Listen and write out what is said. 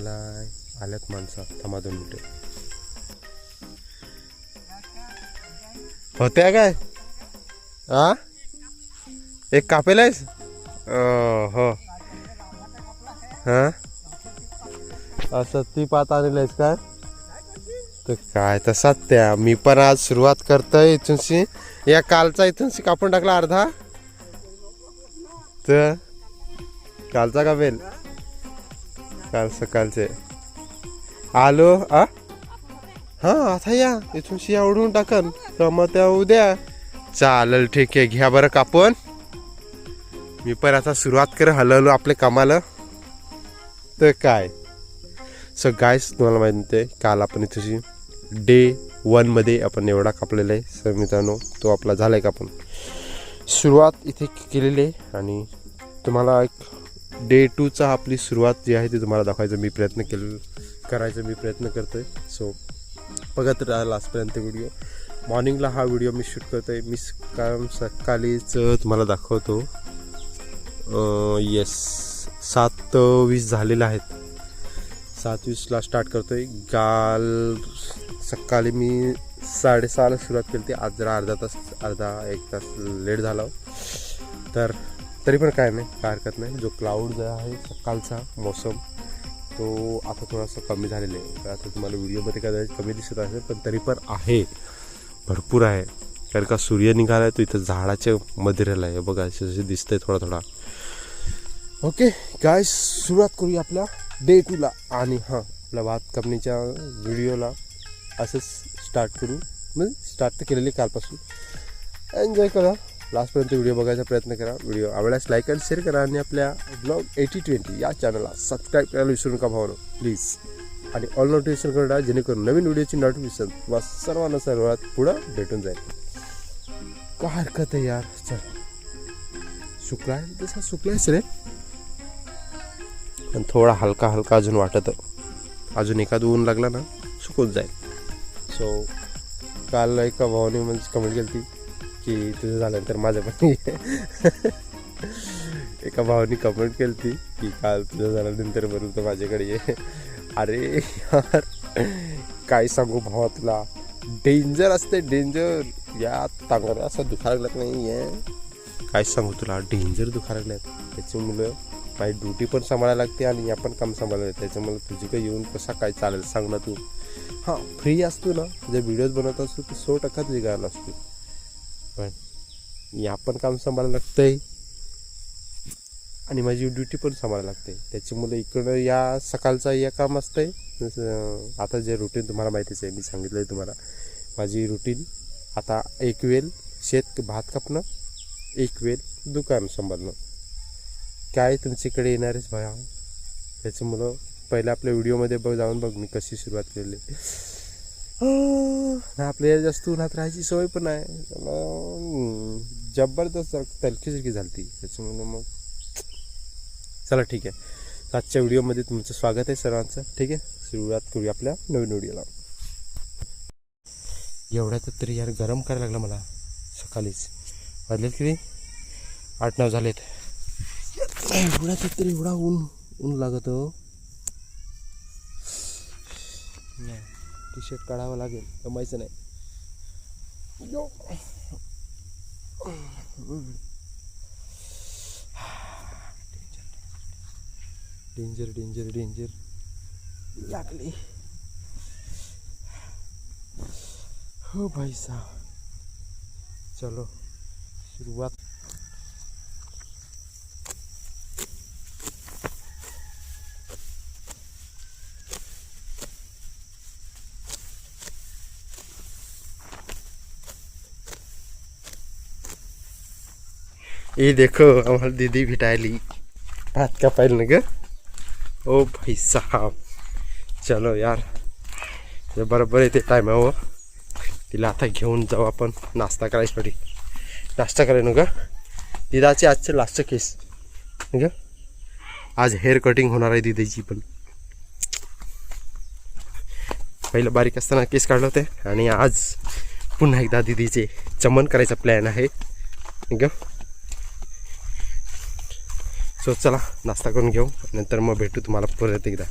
कोण आलाय आल्यात माणसं. थांबा दोन होत्या काय? हा एक कापेल आहेस? हो. हा? असं ती पात आलेलं आहेस काय? तर काय तसाच त्या मी पण आज सुरुवात करतोय इथूनशी. या कालचा इथूनशी कापून टाकला अर्धा. तर? कालचा कापेल काल सकाळचे. आलो आ? हा आता या. इथूनशी आवडून टाकन. तर मग त्या उद्या चालेल ठीक आहे. घ्या बरं कापून. मी पण आता सुरुवात कर हलवलो आपले कामाला. तर काय? सो गायस तुम्हाला माहिती आहे काल आपण इथेशी डे वनमध्ये आपण एवढा कापलेला आहे. सर मित्रांनो तो आपला झाला आहे कापून. सुरुवात इथे केलेली आहे आणि तुम्हाला एक डे टूचा आपली सुरुवात जी आहे ती तुम्हाला दाखवायचा मी प्रयत्न केले करायचा मी प्रयत्न करतो आहे सो बघत राहा लास्टपर्यंत व्हिडिओ मॉर्निंगला हा व्हिडिओ मी शूट करतो आहे मी काम सकाळीच तुम्हाला दाखवतो. येस सात वीस झालेले आहेत. सात वीसला स्टार्ट आहे काल सकाळी मी साडेसहाला सुरुवात केली होती. आज जरा अर्धा तास अर्धा एक तास लेट झाला हो. तर तरी पण काय नाही काय हरकत नाही. जो क्लाऊड जो आहे सकाळचा मौसम तो आता थोडासा कमी झालेला आहे. आता तुम्हाला व्हिडिओमध्ये कदाचित कमी दिसत असेल पण तरी पण आहे. भरपूर आहे. कारण का सूर्य निघाला आहे तो इथं झाडाच्या मध्ये राहिला आहे बघा जसे दिसतंय थोडा थोडा ओके काय सुरुवात करूया आपल्या डे टूला आणि हां आपल्या भात कंपनीच्या व्हिडिओला असंच स्टार्ट करू. म्हणजे स्टार्ट तर केलेली कालपासून. एन्जॉय करा. लास्टपर्यंत व्हिडिओ बघायचा प्रयत्न करा. व्हिडिओ आवडल्यास लाईक आणि शेअर करा आणि आपल्या ब्लॉग एटी ट्वेंटी या चॅनलला सबस्क्राईब करायला विसरू नका भावनो. प्लीज आणि ऑल नोटिफिकेशन करा जेणेकरून नवीन व्हिडिओची नोटिफिकेशन तुम्हाला सर्वांना सर्वात पुढं भेटून जाईल. काय हरकत आहे यार? चल. सुकलाय तसा सुकलायच रे. पण थोडा हलका हलका अजून वाटत. अजून एखादं ऊन लागला ना सुकून जाईल. सो काल एका भावाने म्हणजे कमेंट केली ती की तुझं झाल्यानंतर माझं पण ये. एका भावाने कमेंट केली ती की काल तुझं झाल्यानंतर बरं तर माझ्याकडे ये. अरे यार काय सांगू भावा तुला? डेंजर असते डेंजर या तांगड्या असं दुखायला लागत नाही आहे काय सांगू तुला? डेंजर दुखायला लागल्यात. मुलं माझी ड्युटी पण सांभाळायला लागते आणि या पण काम सांभाळायला लागते. त्याच्यामुळे तुझीकडे येऊन कसा काय चालेल सांग ना तू. हां फ्री असतो ना? जे व्हिडिओज बनवत असतो तर सो टक्का तुझी गाणं असतो. पण या पण काम सांभाळायला लागतंय. आणि माझी ड्युटी पण सांभाळायला लागते त्याच्यामुळे इकडं या सकाळचा या काम असतंय. आता जे रुटीन तुम्हाला माहितीच आहे मी सांगितलं आहे तुम्हाला. माझी रुटीन आता एक वेळ शेत भात कापणं एक वेळ दुकान सांभाळणं. काय तुमच्याकडे येणारच भया त्याच्यामुळं पहिलं आपल्या व्हिडिओमध्ये बघ जाऊन बघ मी कशी सुरुवात केली. आपल्याला जास्त उन्हात राहायची सवय पण आहे. त्याला, हम्म, जबरदस्त तलखीसारखी झाली त्याच्यामुळं मग चला ठीक आहे. आजच्या व्हिडिओमध्ये तुमचं स्वागत आहे सर्वांचं. ठीक आहे? सुरुवात करूया आपल्या नवीन व्हिडिओला. एवढ्यात तरी यार गरम करायला लागलं मला. सकाळीच. वाजलेत किती आठ नऊ झालेत. एवढ्यात तरी एवढा ऊन ऊन लागत. हो शर्ट काढावं लागेल जमायचं नाही. डेंजर डेंजर डेंजर लागली. हो भाई साहब. चलो शुरुआत ये देखो हमारी दीदी भिटाली हाथ का पायल न ओ भाई साहब। चलो यार ते बरोबर येते टायमावर तिला आता घेऊन जाऊ आपण नाश्ता करायसाठी नाश्ता करायला ग दिदाचे आजचे लास्टचं केस ग आज हेअर कटिंग होणार आहे दिदीची पण पहिलं बारीक असताना केस काढलं होते आणि आज पुन्हा एकदा दिदीचे चमन करायचा प्लॅन आहे ग सो चला नाश्ता करून घेऊ. नंतर मग भेटू तुम्हाला परत एकदा.